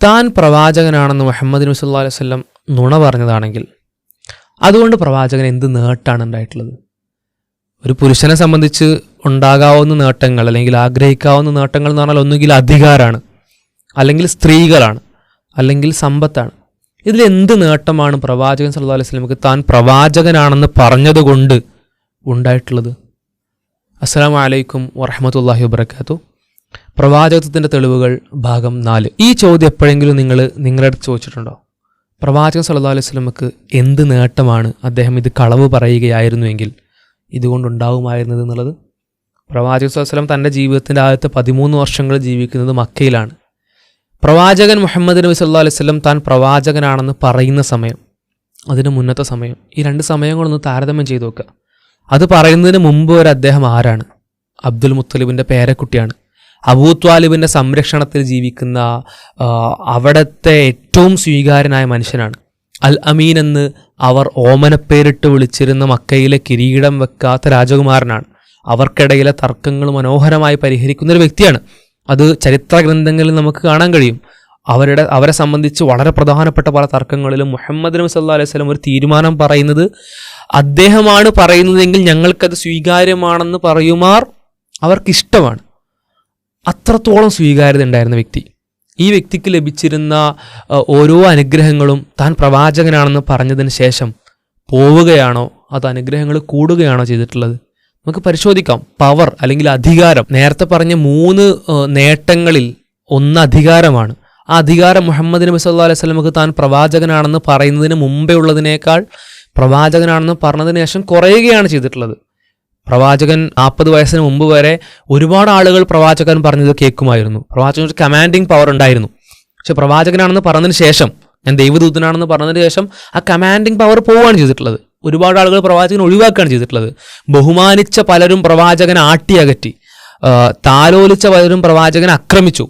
താൻ പ്രവാചകനാണെന്ന് മുഹമ്മദ് നബി സല്ലാ അലൈഹി വസല്ലം നുണ പറഞ്ഞതാണെങ്കിൽ അതുകൊണ്ട് പ്രവാചകൻ എന്ത് നേട്ടാണ് ഉണ്ടായിട്ടുള്ളത്? ഒരു പുരുഷനെ സംബന്ധിച്ച് ഉണ്ടാകാവുന്ന നേട്ടങ്ങൾ അല്ലെങ്കിൽ ആഗ്രഹിക്കാവുന്ന നേട്ടങ്ങൾ എന്ന് പറഞ്ഞാൽ ഒന്നുകിൽ അധികാരമാണ് അല്ലെങ്കിൽ സ്ത്രീകളാണ് അല്ലെങ്കിൽ സമ്പത്താണ്. ഇതിൽ എന്ത് നേട്ടമാണ് പ്രവാചകൻ സല്ലാ അലൈഹി വസല്ലമക്ക് താൻ പ്രവാചകനാണെന്ന് പറഞ്ഞതുകൊണ്ട് ഉണ്ടായിട്ടുള്ളത്? അസ്സലാമു അലൈക്കും വറഹമത്തല്ലാഹി വബർക്കാത്തു പ്രവാചകത്വത്തിന്റെ തെളിവുകൾ ഭാഗം നാല്. ഈ ചോദ്യം എപ്പോഴെങ്കിലും നിങ്ങൾ നിങ്ങളുടെ അടുത്ത് ചോദിച്ചിട്ടുണ്ടോ? പ്രവാചകൻ സല്ലല്ലാഹു അലൈഹി സ്വലമക്ക് എന്ത് നേട്ടമാണ് അദ്ദേഹം ഇത് കളവ് പറയുകയായിരുന്നുവെങ്കിൽ ഇതുകൊണ്ടുണ്ടാവുമായിരുന്നത് എന്നുള്ളത്? പ്രവാചകൻ വസല്ലം തന്റെ ജീവിതത്തിന്റെ ആദ്യത്തെ പതിമൂന്ന് വർഷങ്ങൾ ജീവിക്കുന്നത് മക്കയിലാണ്. പ്രവാചകൻ മുഹമ്മദ് നബി സല്ലല്ലാഹു അലൈഹി വസല്ലം താൻ പ്രവാചകനാണെന്ന് പറയുന്ന സമയം അതിന് മുന്നത്തെ സമയം ഈ രണ്ട് സമയങ്ങളൊന്ന് താരതമ്യം ചെയ്തു നോക്കുക. അത് പറയുന്നതിന് മുമ്പ് വരെ അദ്ദേഹം ആരാണ്? അബ്ദുൽ മുത്തലിബിന്റെ പേരക്കുട്ടിയാണ്. അബൂ ത്വാലിബിന്റെ സംരക്ഷണത്തിൽ ജീവിക്കുന്ന അവിടത്തെ ഏറ്റവും സ്വീകാര്യനായ മനുഷ്യനാണ്. അൽ അമീൻ എന്ന് അവർ ഓമനപ്പേരിട്ട് വിളിച്ചിരുന്ന മക്കയിലെ കിരീടം വെക്കാത്ത രാജകുമാരനാണ്. അവർക്കിടയിലെ തർക്കങ്ങൾ മനോഹരമായി പരിഹരിക്കുന്ന ഒരു വ്യക്തിയാണ്. അത് ചരിത്ര ഗ്രന്ഥങ്ങളിൽ നമുക്ക് കാണാൻ കഴിയും. അവരുടെ അവരെ സംബന്ധിച്ച് വളരെ പ്രധാനപ്പെട്ട പല തർക്കങ്ങളിലും മുഹമ്മദ് നബി സല്ലാ അലൈഹി സ്വലം ഒരു തീരുമാനം പറയുന്നത് അദ്ദേഹമാണ് പറയുന്നതെങ്കിൽ ഞങ്ങൾക്കത് സ്വീകാര്യമാണെന്ന് പറയുമാർ അവർക്കിഷ്ടമാണ്. അത്രത്തോളം സ്വീകാര്യത ഉണ്ടായിരുന്ന വ്യക്തി. ഈ വ്യക്തിക്ക് ലഭിച്ചിരുന്ന ഓരോ അനുഗ്രഹങ്ങളും താൻ പ്രവാചകനാണെന്ന് പറഞ്ഞതിന് ശേഷം പോവുകയാണോ? അത് അനുഗ്രഹങ്ങൾ കൂടുകയാണോ ചെയ്തിട്ടുള്ളത്? നമുക്ക് പരിശോധിക്കാം. പവർ അല്ലെങ്കിൽ അധികാരം. നേരത്തെ പറഞ്ഞ മൂന്ന് നേട്ടങ്ങളിൽ ഒന്ന് അധികാരമാണ്. ആ അധികാരം മുഹമ്മദ് നബി സല്ലു അലൈഹി വസല്ലമക്ക് താൻ പ്രവാചകനാണെന്ന് പറയുന്നതിന് മുമ്പേ ഉള്ളതിനേക്കാൾ പ്രവാചകനാണെന്ന് പറഞ്ഞതിന് ശേഷം കുറയുകയാണ് ചെയ്തിട്ടുള്ളത്. പ്രവാചകൻ നാൽപ്പത് വയസ്സിന് മുമ്പ് വരെ ഒരുപാട് ആളുകൾ പ്രവാചകൻ പറഞ്ഞത് കേൾക്കുമായിരുന്നു. പ്രവാചകൻ ഒരു കമാൻഡിങ് പവർ ഉണ്ടായിരുന്നു. പക്ഷെ പ്രവാചകനാണെന്ന് പറഞ്ഞതിന് ശേഷം ഞാൻ ദൈവദൂതനാണെന്ന് പറഞ്ഞതിന് ശേഷം ആ കമാൻഡിങ് പവർ പോവുകയാണ് ചെയ്തിട്ടുള്ളത്. ഒരുപാട് ആളുകൾ പ്രവാചകൻ ഒഴിവാക്കുകയാണ് ചെയ്തിട്ടുള്ളത്. ബഹുമാനിച്ച പലരും പ്രവാചകൻ ആട്ടി അകറ്റി. താലോലിച്ച പലരും പ്രവാചകനെ ആക്രമിച്ചു.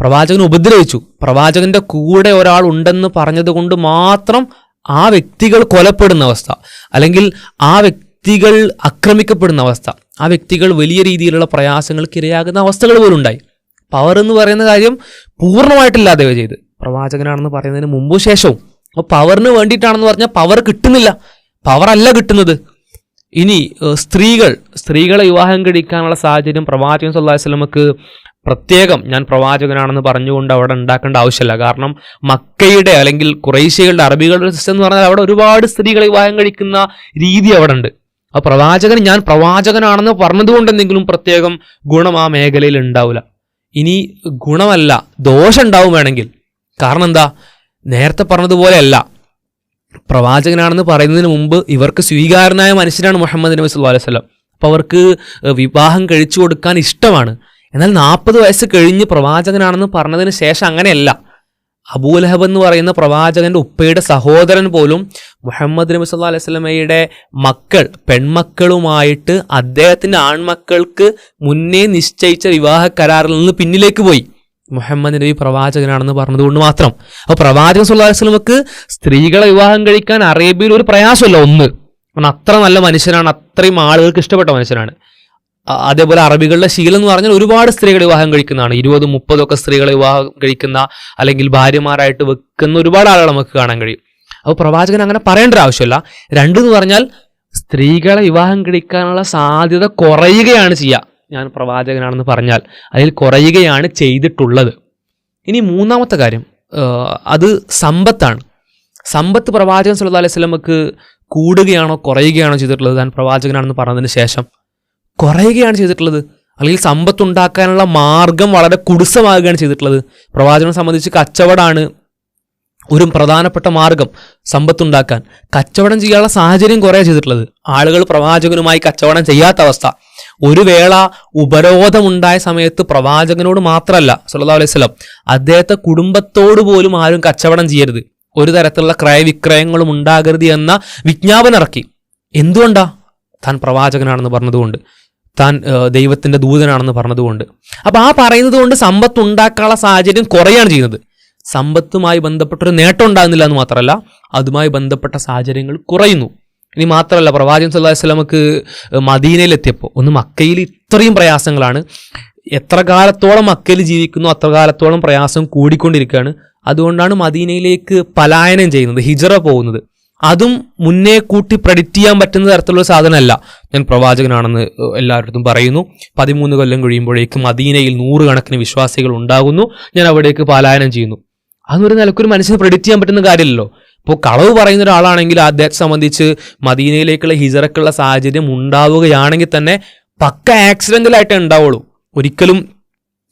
പ്രവാചകൻ ഉപദ്രവിച്ചു. പ്രവാചകന്റെ കൂടെ ഒരാൾ ഉണ്ടെന്ന് പറഞ്ഞതുകൊണ്ട് മാത്രം ആ വ്യക്തികൾ കൊലപ്പെടുന്ന അവസ്ഥ. അല്ലെങ്കിൽ ആ വ്യക്തികൾ ആക്രമിക്കപ്പെടുന്ന അവസ്ഥ. ആ വ്യക്തികൾ വലിയ രീതിയിലുള്ള പ്രയാസങ്ങൾക്ക് ഇരയാകുന്ന അവസ്ഥകൾ പോലും ഉണ്ടായി. പവർ എന്ന് പറയുന്ന കാര്യം പൂർണമായിട്ടില്ലാതെ ചെയ്ത്. പ്രവാചകനാണെന്ന് പറയുന്നതിന് മുമ്പും ശേഷവും. അപ്പോൾ പവറിന് വേണ്ടിയിട്ടാണെന്ന് പറഞ്ഞാൽ പവർ കിട്ടുന്നില്ല. പവർ അല്ല കിട്ടുന്നത്. ഇനി സ്ത്രീകൾ സ്ത്രീകളെ വിവാഹം കഴിക്കാനുള്ള സാഹചര്യം പ്രവാചകൻ സല്ലല്ലാഹു അലൈഹി വസല്ലമക്ക് പ്രത്യേകം ഞാൻ പ്രവാചകനാണെന്ന് പറഞ്ഞുകൊണ്ട് അവിടെ ഉണ്ടാക്കേണ്ട ആവശ്യമില്ല. കാരണം മക്കയുടെ അല്ലെങ്കിൽ കുറേശ്യകളുടെ അറബികളുടെ സിസ്റ്റം എന്ന് പറഞ്ഞാൽ അവിടെ ഒരുപാട് സ്ത്രീകളെ വിവാഹം കഴിക്കുന്ന രീതി അവിടെ ഉണ്ട്. ആ പ്രവാചകൻ ഞാൻ പ്രവാചകനാണെന്ന് പറഞ്ഞതുകൊണ്ട് എന്തെങ്കിലും പ്രത്യേകം ഗുണം ആ മേഖലയിൽ ഉണ്ടാവില്ല. ഇനി ഗുണമല്ല ദോഷം ഉണ്ടാവും വേണമെങ്കിൽ. കാരണം എന്താ? നേരത്തെ പറഞ്ഞതുപോലെയല്ല. പ്രവാചകനാണെന്ന് പറയുന്നതിന് മുമ്പ് ഇവർക്ക് സ്വീകാരനായ മനുഷ്യനാണ് മുഹമ്മദ് നബി സല്ലു അലൈഹി സ്വലം അപ്പോൾ അവർക്ക് വിവാഹം കഴിച്ചു കൊടുക്കാൻ ഇഷ്ടമാണ്. എന്നാൽ നാൽപ്പത് വയസ്സ് കഴിഞ്ഞ് പ്രവാചകനാണെന്ന് പറഞ്ഞതിന് ശേഷം അങ്ങനെയല്ല. അബൂലഹബ് എന്ന് പറയുന്ന പ്രവാചകന്റെ ഉപ്പയുടെ സഹോദരൻ പോലും മുഹമ്മദ് നബി സല്ലാ അലൈഹി സ്വലമയുടെ മക്കൾ പെൺമക്കളുമായിട്ട് അദ്ദേഹത്തിന്റെ ആൺമക്കൾക്ക് മുന്നേ നിശ്ചയിച്ച വിവാഹ കരാറിൽ നിന്ന് പിന്നിലേക്ക് പോയി. മുഹമ്മദ് നബി പ്രവാചകനാണെന്ന് പറഞ്ഞതുകൊണ്ട് മാത്രം. അപ്പോൾ പ്രവാചകൻ സല്ലാ അലൈഹി വസല്ലമക്ക് സ്ത്രീകളെ വിവാഹം കഴിക്കാൻ അറേബ്യയിൽ ഒരു പ്രയാസമല്ല ഒന്ന്. അത്ര നല്ല മനുഷ്യനാണ് അത്രയും ആളുകൾക്ക് ഇഷ്ടപ്പെട്ട മനുഷ്യനാണ്. അതേപോലെ അറബികളുടെ ശീലം എന്ന് പറഞ്ഞാൽ ഒരുപാട് സ്ത്രീകളെ വിവാഹം കഴിക്കുന്നതാണ്. ഇരുപതും മുപ്പതൊക്കെ സ്ത്രീകളെ വിവാഹം കഴിക്കുന്ന അല്ലെങ്കിൽ ഭാര്യമാരായിട്ട് വെക്കുന്ന ഒരുപാട് ആളുകൾ നമുക്ക് കാണാൻ കഴിയും. അപ്പോൾ പ്രവാചകൻ അങ്ങനെ പറയേണ്ട ആവശ്യമില്ല. രണ്ടെന്ന് പറഞ്ഞാൽ സ്ത്രീകളെ വിവാഹം കഴിക്കാനുള്ള സാധ്യത കുറയുകയാണ് ചെയ്യുക. ഞാൻ പ്രവാചകനാണെന്ന് പറഞ്ഞാൽ അതിൽ കുറയുകയാണ് ചെയ്തിട്ടുള്ളത്. ഇനി മൂന്നാമത്തെ കാര്യം അത് സമ്പത്താണ്. സമ്പത്ത് പ്രവാചകൻ സുല്ലാ അലൈഹി സ്വലമക്ക് കൂടുകയാണോ കുറയുകയാണോ ചെയ്തിട്ടുള്ളത്? ഞാൻ പ്രവാചകനാണെന്ന് പറഞ്ഞതിന് ശേഷം കുറയുകയാണ് ചെയ്തിട്ടുള്ളത്. അല്ലെങ്കിൽ സമ്പത്ത് ഉണ്ടാക്കാനുള്ള മാർഗം വളരെ കുടുസമാകുകയാണ് ചെയ്തിട്ടുള്ളത്. പ്രവാചകനെ സംബന്ധിച്ച് കച്ചവടമാണ് ഒരു പ്രധാനപ്പെട്ട മാർഗം സമ്പത്തുണ്ടാക്കാൻ. കച്ചവടം ചെയ്യാനുള്ള സാഹചര്യം കുറേ ചെയ്തിട്ടുള്ളത്. ആളുകൾ പ്രവാചകനുമായി കച്ചവടം ചെയ്യാത്ത അവസ്ഥ. ഒരു വേള ഉപരോധമുണ്ടായ സമയത്ത് പ്രവാചകനോട് മാത്രമല്ല സുല്ലാ അലൈഹി വസല്ലം അദ്ദേഹത്തെ കുടുംബത്തോട് പോലും ആരും കച്ചവടം ചെയ്യരുത്. ഒരു തരത്തിലുള്ള ക്രയവിക്രയങ്ങളും ഉണ്ടാകരുത് എന്ന വിജ്ഞാപനം ഇറക്കി. എന്തുകൊണ്ടാ? താൻ പ്രവാചകനാണെന്ന് പറഞ്ഞതുകൊണ്ട്. താൻ ദൈവത്തിന്റെ ദൂതനാണെന്ന് പറഞ്ഞതുകൊണ്ട്. അപ്പൊ ആ പറയുന്നത് കൊണ്ട് സമ്പത്ത് ഉണ്ടാക്കാനുള്ള സാഹചര്യം കുറയാണ് ചെയ്യുന്നത്. സമ്പത്തുമായി ബന്ധപ്പെട്ടൊരു നേട്ടം ഉണ്ടാകുന്നില്ല എന്ന് മാത്രമല്ല അതുമായി ബന്ധപ്പെട്ട സാഹചര്യങ്ങൾ കുറയുന്നു. ഇനി മാത്രമല്ല പ്രവാചകൻ സല്ലാഹു അലൈഹി വസല്ലമക്ക് മദീനയിലെത്തിയപ്പോൾ ഒന്ന് മക്കയിൽ ഇത്രയും പ്രയാസങ്ങളാണ്. എത്ര കാലത്തോളം മക്കയിൽ ജീവിക്കുന്നു അത്ര കാലത്തോളം പ്രയാസം കൂടിക്കൊണ്ടിരിക്കുകയാണ്. അതുകൊണ്ടാണ് മദീനയിലേക്ക് പലായനം ചെയ്യുന്നത് ഹിജറ പോകുന്നത്. അതും മുന്നേ കൂട്ടി പ്രഡിക്റ്റ് ചെയ്യാൻ പറ്റുന്ന തരത്തിലുള്ള സാധനമല്ല. ഞാൻ പ്രവാചകനാണെന്ന് എല്ലാവരുടെ പറയുന്നു. പതിമൂന്ന് കൊല്ലം കഴിയുമ്പോഴേക്കും മദീനയിൽ നൂറുകണക്കിന് വിശ്വാസികൾ ഉണ്ടാകുന്നു. ഞാൻ അവിടേക്ക് പലായനം ചെയ്യുന്നു. അതൊരു നിലക്കൊരു മനുഷ്യന് പ്രഡിക്റ്റ് ചെയ്യാൻ പറ്റുന്ന കാര്യമല്ലോ ഇപ്പോൾ കളവ് പറയുന്ന ഒരാളാണെങ്കിൽ അദ്ദേഹത്തെ സംബന്ധിച്ച് മദീനയിലേക്കുള്ള ഹിജറക്കുള്ള സാഹചര്യം ഉണ്ടാവുകയാണെങ്കിൽ തന്നെ പക്ക ആക്സിഡന്റലായിട്ടേ ഉണ്ടാവുള്ളൂ. ഒരിക്കലും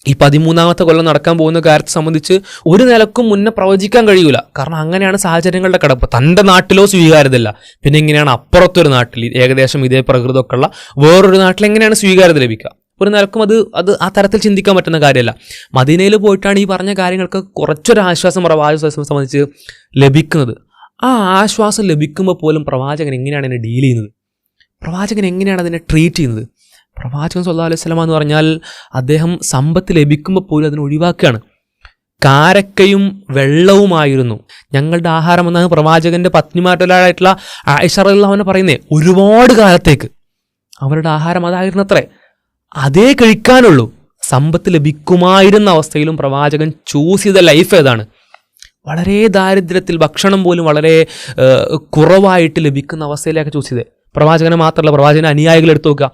ഈ പതിമൂന്നാമത്തെ കൊല്ലം നടക്കാൻ പോകുന്ന കാര്യത്തെ സംബന്ധിച്ച് ഒരു നിലക്കും മുന്നേ പ്രവചിക്കാൻ കഴിയൂല. കാരണം അങ്ങനെയാണ് സാഹചര്യങ്ങളുടെ കിടപ്പ് തന്റെ നാട്ടിലോ സ്വീകാര്യതയില്ല. പിന്നെ ഇങ്ങനെയാണ് അപ്പുറത്തൊരു നാട്ടിൽ ഏകദേശം ഇതേ പ്രകൃതമൊക്കെ ഉള്ള വേറൊരു നാട്ടിൽ എങ്ങനെയാണ് സ്വീകാര്യത ലഭിക്കുക? ഒരു നിലക്കും അത് അത് ആ തരത്തിൽ ചിന്തിക്കാൻ പറ്റുന്ന കാര്യമല്ല. മദീനയിൽ പോയിട്ടാണ് ഈ പറഞ്ഞ കാര്യങ്ങൾക്ക് കുറച്ചൊരു ആശ്വാസം പ്രവാചകനെ സംബന്ധിച്ച് ലഭിക്കുന്നത്. ആ ആശ്വാസം ലഭിക്കുമ്പോൾ പോലും പ്രവാചകൻ എങ്ങനെയാണ് അതിനെ ഡീൽ ചെയ്യുന്നത്? പ്രവാചകൻ എങ്ങനെയാണ് അതിനെ ട്രീറ്റ് ചെയ്യുന്നത്? പ്രവാചകൻ സല്ലാ അലൈഹി സ്വലാമ എന്ന് പറഞ്ഞാൽ അദ്ദേഹം സമ്പത്ത് ലഭിക്കുമ്പോൾ പോലും അതിനെ ഒഴിവാക്കുകയാണ്. കാരക്കയും വെള്ളവുമായിരുന്നു. ഞങ്ങളുടെ ആഹാരം എന്നാണ് പ്രവാചകന്റെ പത്നിമാറ്റലായിട്ടുള്ള ആയിഷറല്ലാവനെ പറയുന്നത് ഒരുപാട് കാലത്തേക്ക് അവരുടെ ആഹാരം അതായിരുന്നത്രേ. അതേ കഴിക്കാനുള്ളൂ. സമ്പത്ത് ലഭിക്കുമായിരുന്ന അവസ്ഥയിലും പ്രവാചകൻ ചൂസ് ചെയ്ത ലൈഫ് ഏതാണ്. വളരെ ദാരിദ്ര്യത്തിൽ ഭക്ഷണം പോലും വളരെ കുറവായിട്ട് ലഭിക്കുന്ന അവസ്ഥയിലേക്ക് ചൂസ് ചെയ്തത് പ്രവാചകനെ മാത്രമല്ല പ്രവാചകനെ അനുയായികൾ എടുത്തു നോക്കുക.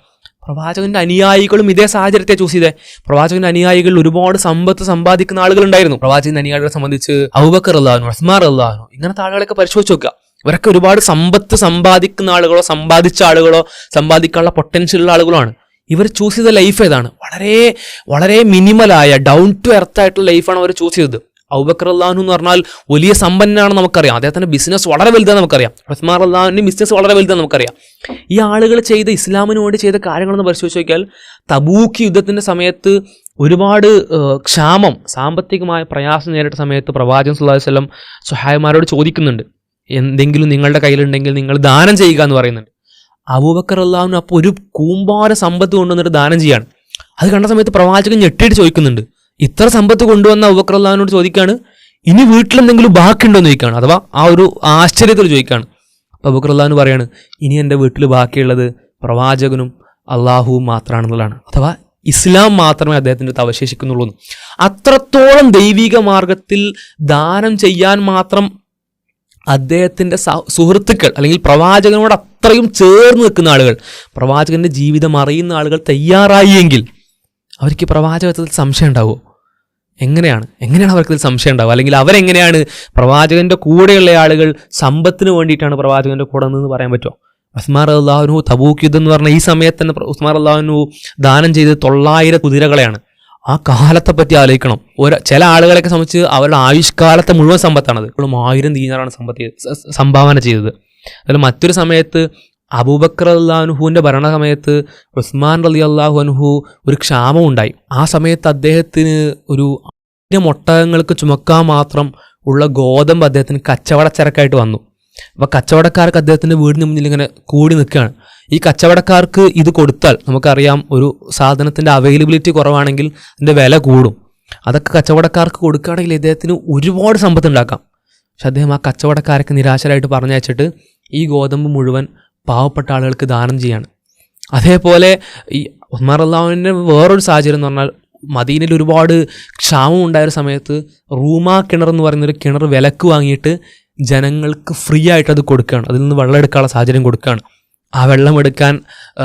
പ്രവാചകന്റെ അനുയായികളും ഇതേ സാഹചര്യത്തെ ചൂസ് ചെയ്തേ. പ്രവാചകന്റെ അനുയായികൾ ഒരുപാട് സമ്പത്ത് സമ്പാദിക്കുന്ന ആളുകൾ ഉണ്ടായിരുന്നു പ്രവാചകന്റെ അനുയായികളെ സംബന്ധിച്ച് ഔബക്കർ അള്ളഹാനു അസ്മാർ അള്ളഹാനു ഇങ്ങനത്തെ ആളുകളൊക്കെ പരിശോധിച്ച് നോക്കുക. ഇവരൊക്കെ ഒരുപാട് സമ്പത്ത് സമ്പാദിക്കുന്ന ആളുകളോ സമ്പാദിച്ച ആളുകളോ സമ്പാദിക്കാനുള്ള പൊട്ടൻഷ്യൽ ഉള്ള ആളുകളോ ആണ് ഇവർ ചൂസ് ചെയ്ത ലൈഫ് ഏതാണ്? വളരെ വളരെ മിനിമലായ ഡൗൺ ടു എർത്ത് ആയിട്ടുള്ള ലൈഫാണ് അവർ ചൂസ് ചെയ്തത്. ഔബക്കർ അള്ളാഹു എന്ന് പറഞ്ഞാൽ വലിയ സമ്പന്നനാണ് നമുക്കറിയാം. അദ്ദേഹത്തിന്റെ ബിസിനസ് വളരെ വലുതാണ് നമുക്കറിയാം. ഉസ്മാർ അള്ളാഹുവിന്റെ ബിസിനസ് വളരെ വലുതാണ് നമുക്കറിയാം. ഈ ആളുകൾ ചെയ്ത ഇസ്ലാമിനോട് ചെയ്ത കാര്യങ്ങളെന്ന് പരിശോധിച്ച് നോക്കിയാൽ തബൂക്ക് യുദ്ധത്തിന്റെ സമയത്ത് ഒരുപാട് ക്ഷാമം സാമ്പത്തികമായ പ്രയാസം നേരിട്ട സമയത്ത് പ്രവാചകൻ സുല്ലാഹു വല്ലം സഹായമാരോട് ചോദിക്കുന്നുണ്ട്. എന്തെങ്കിലും നിങ്ങളുടെ കയ്യിലുണ്ടെങ്കിൽ നിങ്ങൾ ദാനം ചെയ്യുക എന്ന് പറയുന്നുണ്ട്. അബൂബക്കർ അള്ളാഹുവിന് അപ്പോൾ ഒരു കൂമ്പാര സമ്പത്ത് കൊണ്ടുവന്നിട്ട് ദാനം ചെയ്യാണ്. അത് കണ്ട സമയത്ത് പ്രവാചകൻ ഞെട്ടിയിട്ട് ചോദിക്കുന്നുണ്ട്. ഇത്ര സമ്പത്ത് കൊണ്ടുവന്ന അബൂബക്കർ ചോദിക്കുകയാണ് ഇനി വീട്ടിലെന്തെങ്കിലും ബാക്കിയുണ്ടോ എന്ന് ചോദിക്കുകയാണ് അഥവാ ആ ഒരു ആശ്ചര്യത്തിൽ ചോദിക്കുകയാണ് അപ്പോൾ അള്ളാഹുന് പറയാണ് ഇനി എന്റെ വീട്ടിൽ ബാക്കിയുള്ളത് പ്രവാചകനും അള്ളാഹുവും മാത്രമാണെന്നുള്ളതാണ് അഥവാ ഇസ്ലാം മാത്രമേ അദ്ദേഹത്തിന്റെ അടുത്ത് അവശേഷിക്കുന്നുള്ളൂ അത്രത്തോളം ദൈവിക മാർഗത്തിൽ ദാനം ചെയ്യാൻ മാത്രം അദ്ദേഹത്തിന്റെ സുഹൃത്തുക്കൾ അല്ലെങ്കിൽ പ്രവാചകനോട് അത്രയും ചേർന്ന് നിൽക്കുന്ന ആളുകൾ പ്രവാചകന്റെ ജീവിതം അറിയുന്ന ആളുകൾ തയ്യാറായി എങ്കിൽ അവർക്ക് പ്രവാചകത്തിൽ സംശയം ഉണ്ടാവുമോ? എങ്ങനെയാണ്? എങ്ങനെയാണ് അവർക്ക് ഇതിൽ സംശയം ഉണ്ടാവുക? അല്ലെങ്കിൽ അവരെങ്ങനെയാണ് പ്രവാചകന്റെ കൂടെയുള്ള ആളുകൾ സമ്പത്തിന് വേണ്ടിയിട്ടാണ് പ്രവാചകന്റെ കൂടെ നിന്ന് പറയാൻ പറ്റുമോ? ഉസ്മാർ അള്ളാഹുനു തബൂക്ക് യുദ്ധം എന്ന് പറഞ്ഞാൽ ഈ സമയത്ത് തന്നെ ഉസ്മാർ അള്ളാഹുനു ദാനം ചെയ്ത് തൊള്ളായിരം കുതിരകളെയാണ്. ആ കാലത്തെ പറ്റി ആലോചിക്കണം. ഒരു ചില ആളുകളെയൊക്കെ സംബന്ധിച്ച് അവരുടെ ആയുഷ്കാലത്തെ മുഴുവൻ സമ്പത്താണത്. ഇപ്പോഴും ആയിരം ദീനാറാണ് സമ്പത്ത് സംഭാവന ചെയ്തത്. അതിൽ മറ്റൊരു സമയത്ത് അബൂബക്കർ അള്ളാഹുവിന്റെ ഭരണസമയത്ത് ഉസ്മാൻ അലി അള്ളാഹു അനുഹു ഒരു ക്ഷാമമുണ്ടായി. ആ സമയത്ത് അദ്ദേഹത്തിന് ഒരു ഒട്ടകങ്ങൾക്ക് ചുമക്കാൻ മാത്രം ഉള്ള ഗോതമ്പ് അദ്ദേഹത്തിന് കച്ചവടച്ചരക്കായിട്ട് വന്നു. അപ്പോൾ കച്ചവടക്കാർക്ക് അദ്ദേഹത്തിന്റെ വീടിന് മുന്നിൽ ഇങ്ങനെ കൂടി നിൽക്കുകയാണ്. ഈ കച്ചവടക്കാർക്ക് ഇത് കൊടുത്താൽ നമുക്കറിയാം ഒരു സാധനത്തിന്റെ അവൈലബിലിറ്റി കുറവാണെങ്കിൽ അതിന്റെ വില കൂടും. അതൊക്കെ കച്ചവടക്കാർക്ക് കൊടുക്കുകയാണെങ്കിൽ ഇദ്ദേഹത്തിന് ഒരുപാട് സമ്പത്ത് ഉണ്ടാക്കാം. പക്ഷെ അദ്ദേഹം ആ കച്ചവടക്കാരൊക്കെ നിരാശരായിട്ട് പറഞ്ഞയച്ചിട്ട് ഈ ഗോതമ്പ് മുഴുവൻ പാവപ്പെട്ട ആളുകൾക്ക് ദാനം ചെയ്യാണ്. അതേപോലെ ഈ ഉസ്മാർ അള്ളാഹുവിന്റെ വേറൊരു സാഹചര്യം എന്ന് പറഞ്ഞാൽ മദീനയിൽ ഒരുപാട് ക്ഷാമം ഉണ്ടായ സമയത്ത് റൂമാ കിണർ എന്ന് പറയുന്നൊരു കിണർ വിലക്ക് വാങ്ങിയിട്ട് ജനങ്ങൾക്ക് ഫ്രീ ആയിട്ട് അത് കൊടുക്കുകയാണ്. അതിൽ നിന്ന് വെള്ളം എടുക്കാനുള്ള സാഹചര്യം കൊടുക്കുകയാണ്. ആ വെള്ളം എടുക്കാൻ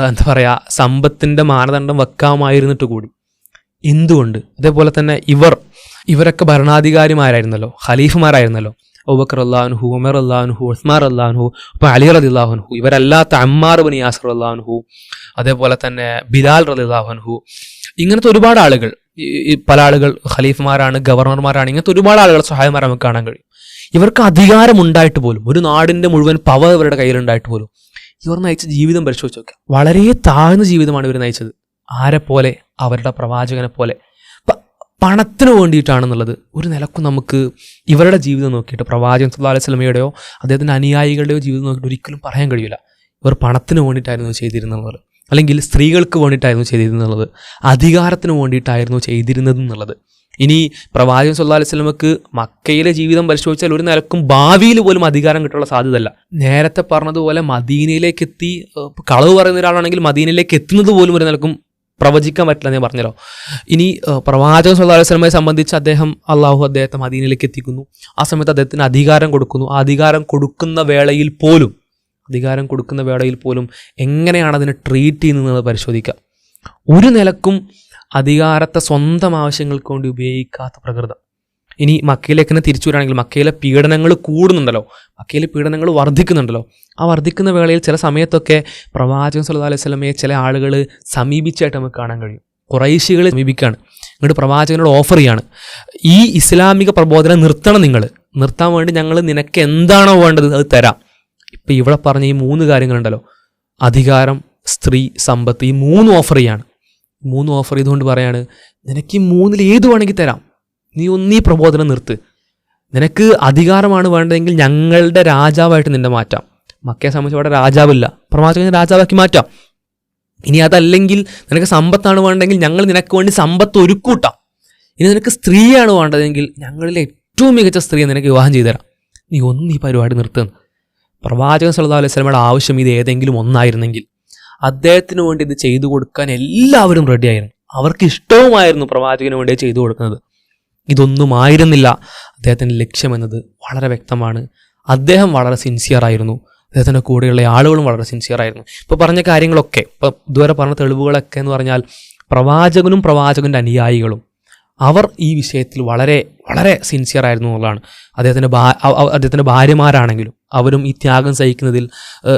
എന്താ പറയുക സമ്പത്തിന്റെ മാനദണ്ഡം വെക്കാമായിരുന്നിട്ട് കൂടി. എന്തുകൊണ്ട്? അതേപോലെ തന്നെ ഇവർ ഇവരൊക്കെ ഭരണാധികാരിമാരായിരുന്നല്ലോ ഖലീഫുമാരായിരുന്നല്ലോ. അബൂബക്കർ അള്ളാഹുഹു ഉമർ അള്ളാഹുഹു ഉസ്മാർ അള്ളാഹുഹു ഇപ്പം അലി റതി അള്ളാഹുഹു ഇവരല്ലാത്ത അമ്മാർ ബനി യാസർ അള്ളാഹുഹു അതേപോലെ തന്നെ ബിലാൽ റതി അള്ളാഹുഹു ഇങ്ങനത്തെ ഒരുപാട് ആളുകൾ പല ആളുകൾ ഖലീഫുമാരാണ് ഗവർണർമാരാണ് ഇങ്ങനത്തെ ഒരുപാട് ആളുകൾ സഹായമാരെ നമുക്ക് കാണാൻ കഴിയും. ഇവർക്ക് അധികാരം ഉണ്ടായിട്ട് പോലും ഒരു നാടിന്റെ മുഴുവൻ പവർ ഇവരുടെ കയ്യിലുണ്ടായിട്ട് പോലും ഇവർ നയിച്ച ജീവിതം പരിശോധിച്ച് നോക്കുക വളരെ താഴ്ന്ന ജീവിതമാണ് ഇവർ നയിച്ചത്. ആരെ പോലെ? അവരുടെ പ്രവാചകനെ പോലെ. പണത്തിന് വേണ്ടിയിട്ടാണെന്നുള്ളത് ഒരു നിലക്കും നമുക്ക് ഇവരുടെ ജീവിതം നോക്കിയിട്ട് പ്രവാചകൻ സുല്ലാ അലൈഹി സ്വലമയുടെയോ അദ്ദേഹത്തിന്റെ അനുയായികളുടെയോ ജീവിതം നോക്കിയിട്ട് ഒരിക്കലും പറയാൻ കഴിയില്ല. ഇവർ പണത്തിന് വേണ്ടിയിട്ടായിരുന്നു ചെയ്തിരുന്നത്. അല്ലെങ്കിൽ സ്ത്രീകൾക്ക് വേണ്ടിയിട്ടായിരുന്നു ചെയ്തിരുന്നത്. അധികാരത്തിന് വേണ്ടിയിട്ടായിരുന്നു ചെയ്തിരുന്നത് എന്നുള്ളത്. ഇനി പ്രവാചകൻ സുല്ലാ അലൈഹി സ്വലമക്ക് മക്കയിലെ ജീവിതം പരിശോധിച്ചാൽ ഒരു നിലക്കും ഭാവിയിൽ പോലും അധികാരം കിട്ടാനുള്ള സാധ്യതയല്ല. നേരത്തെ പറഞ്ഞതുപോലെ മദീനയിലേക്ക് എത്തി കളവ് പറയുന്ന ഒരാളാണെങ്കിൽ മദീനയിലേക്ക് എത്തുന്നത് പോലും ഒരു നിലക്കും പ്രവചിക്കാൻ പറ്റില്ല ഞാൻ പറഞ്ഞല്ലോ. ഇനി പ്രവാചക വസല്ലമയെ സംബന്ധിച്ച് അദ്ദേഹം അള്ളാഹു അദ്ദേഹത്തെ മദീനയിലേക്ക് എത്തിക്കുന്നു. ആ സമയത്ത് അദ്ദേഹത്തിന് അധികാരം കൊടുക്കുന്നു. ആ അധികാരം കൊടുക്കുന്ന വേളയിൽ പോലും അധികാരം കൊടുക്കുന്ന വേളയിൽ പോലും എങ്ങനെയാണ് അതിനെ ട്രീറ്റ് ചെയ്യുന്നത് പരിശോധിക്കുക. ഒരു നിലക്കും അധികാരത്തെ സ്വന്തം ആവശ്യങ്ങൾക്ക് വേണ്ടി ഉപയോഗിക്കാത്ത പ്രകൃതം. ഇനി മക്കയിലേക്ക് തന്നെ തിരിച്ചു വരികയാണെങ്കിൽ മക്കയിലെ പീഡനങ്ങൾ കൂടുന്നുണ്ടല്ലോ. മക്കയിലെ പീഡനങ്ങൾ വർദ്ധിക്കുന്നുണ്ടല്ലോ. ആ വർദ്ധിക്കുന്ന വേളയിൽ ചില സമയത്തൊക്കെ പ്രവാചകൻ സല്ലാ അലൈഹി സ്വലമയെ ചില ആളുകൾ സമീപിച്ചായിട്ട് നമുക്ക് കാണാൻ കഴിയും. കുറേശികൾ സമീപിക്കുകയാണ്. എന്നിട്ട് പ്രവാചകനോട് ഓഫർ ചെയ്യാണ്. ഈ ഇസ്ലാമിക പ്രബോധനം നിർത്തണം നിങ്ങൾ നിർത്താൻ വേണ്ടി ഞങ്ങൾ നിനക്ക് എന്താണോ വേണ്ടത് അത് തരാം. ഇപ്പം ഇവിടെ പറഞ്ഞ ഈ മൂന്ന് കാര്യങ്ങളുണ്ടല്ലോ. അധികാരം സ്ത്രീ സമ്പത്ത് ഈ മൂന്ന് ഓഫർ ചെയ്യാണ്. മൂന്ന് ഓഫർ ചെയ്തുകൊണ്ട് പറയാണ് നിനക്ക് ഈ മൂന്നിൽ ഏത് വേണമെങ്കിൽ തരാം. നീ ഒന്നീ പ്രബോധനം നിർത്ത്. നിനക്ക് അധികാരമാണ് വേണ്ടതെങ്കിൽ ഞങ്ങളുടെ രാജാവായിട്ട് നിന്നെ മാറ്റാം. മക്കയെ സംബന്ധിച്ച് അവിടെ രാജാവില്ല. പ്രവാചകനെ രാജാവാക്കി മാറ്റാം. ഇനി അതല്ലെങ്കിൽ നിനക്ക് സമ്പത്താണ് വേണ്ടതെങ്കിൽ ഞങ്ങൾ നിനക്ക് വേണ്ടി സമ്പത്ത് ഒരുക്കൂട്ടാം. ഇനി നിനക്ക് സ്ത്രീയാണ് വേണ്ടതെങ്കിൽ ഞങ്ങളിലെ ഏറ്റവും മികച്ച സ്ത്രീയെ നിനക്ക് വിവാഹം ചെയ്തു തരാം നീ ഒന്ന് ഈ പരിപാടി നിർത്തുന്നു പ്രവാചകൻ സല്ലാ അലൈഹി സ്വലമയുടെ ആവശ്യം ഇത് ഏതെങ്കിലും ഒന്നായിരുന്നെങ്കിൽ അദ്ദേഹത്തിന് വേണ്ടി ഇത് ചെയ്തു കൊടുക്കാൻ എല്ലാവരും റെഡിയായിരുന്നു അവർക്ക് ഇഷ്ടവുമായിരുന്നു പ്രവാചകന് വേണ്ടി ചെയ്തു കൊടുക്കുന്നത്. ഇതൊന്നും ആയിരുന്നില്ല. അദ്ദേഹത്തിന്റെ ലക്ഷ്യമെന്നത് വളരെ വ്യക്തമാണ്. അദ്ദേഹം വളരെ സിൻസിയർ ആയിരുന്നു. അദ്ദേഹത്തിന്റെ കൂടെയുള്ള ആളുകളും വളരെ സിൻസിയർ ആയിരുന്നു. ഇപ്പോൾ പറഞ്ഞ കാര്യങ്ങളൊക്കെ ഇപ്പോൾ ഇതുവരെ പറഞ്ഞ തെളിവുകളൊക്കെ എന്ന് പറഞ്ഞാൽ പ്രവാചകനും പ്രവാചകന്റെ അനുയായികളും അവർ ഈ വിഷയത്തിൽ വളരെ വളരെ സിൻസിയർ ആയിരുന്നു എന്നുള്ളതാണ്. അദ്ദേഹത്തിന്റെ ഭാ അദ്ദേഹത്തിന്റെ ഭാര്യമാരാണെങ്കിലും അവരും ഈ ത്യാഗം സഹിക്കുന്നതിൽ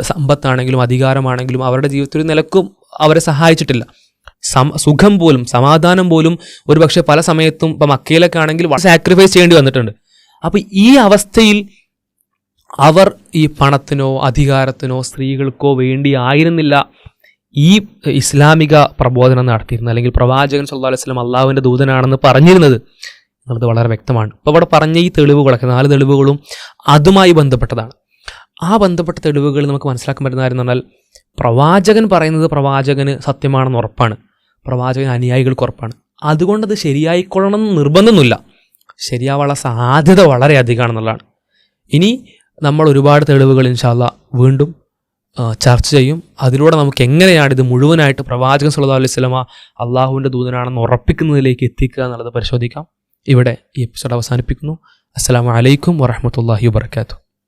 സമ്പത്താണെങ്കിലും അധികാരമാണെങ്കിലും അവരുടെ ജീവിതത്തിൽ നിലക്കും അവരെ സഹായിച്ചിട്ടില്ല. സുഖം പോലും സമാധാനം പോലും ഒരുപക്ഷെ പല സമയത്തും ഇപ്പം മക്കയിലൊക്കെ ആണെങ്കിൽ സാക്രിഫൈസ് ചെയ്യേണ്ടി വന്നിട്ടുണ്ട്. അപ്പം ഈ അവസ്ഥയിൽ അവർ ഈ പണത്തിനോ അധികാരത്തിനോ സ്ത്രീകൾക്കോ വേണ്ടി ആയിരുന്നില്ല ഈ ഇസ്ലാമിക പ്രബോധനം നടത്തിയിരുന്നത്. അല്ലെങ്കിൽ പ്രവാചകൻ സല്ലാ അലൈഹി സ്വലം അള്ളാഹുവിന്റെ ദൂതനാണെന്ന് പറഞ്ഞിരുന്നത് എന്നുള്ളത് വളരെ വ്യക്തമാണ്. ഇപ്പോൾ ഇവിടെ പറഞ്ഞ ഈ തെളിവുകളൊക്കെ നാല് തെളിവുകളും അതുമായി ബന്ധപ്പെട്ടതാണ്. ആ ബന്ധപ്പെട്ട തെളിവുകൾ നമുക്ക് മനസ്സിലാക്കാൻ പറ്റുന്ന കാര്യം എന്ന് പറഞ്ഞാൽ പ്രവാചകൻ പറയുന്നത് പ്രവാചകന് സത്യമാണെന്ന് ഉറപ്പാണ്. പ്രവാചകൻ അനുയായികൾക്ക് ഉറപ്പാണ്. അതുകൊണ്ടത് ശരിയായിക്കൊള്ളണം എന്ന് നിർബന്ധമൊന്നുമില്ല. ശരിയാവാനുള്ള സാധ്യത വളരെ അധികമാണെന്നുള്ളതാണ് ഇനി നമ്മൾ ഒരുപാട് തെളിവുകൾ ഇൻഷാല്ല വീണ്ടും ചർച്ച ചെയ്യും. അതിലൂടെ നമുക്ക് എങ്ങനെയാണ് ഇത് മുഴുവനായിട്ട് പ്രവാചകൻ സുല്ലാ അലൈഹി വസല്ലമ അള്ളാഹുവിന്റെ ദൂതനാണെന്ന് ഉറപ്പിക്കുന്നതിലേക്ക് എത്തിക്കുക എന്നുള്ളത് പരിശോധിക്കാം. ഇവിടെ ഈ എപ്പിസോഡ് അവസാനിപ്പിക്കുന്നു. അസ്സാം വലൈക്കും വറഹ്മത്തുള്ളാഹി വബർക്കാത്തു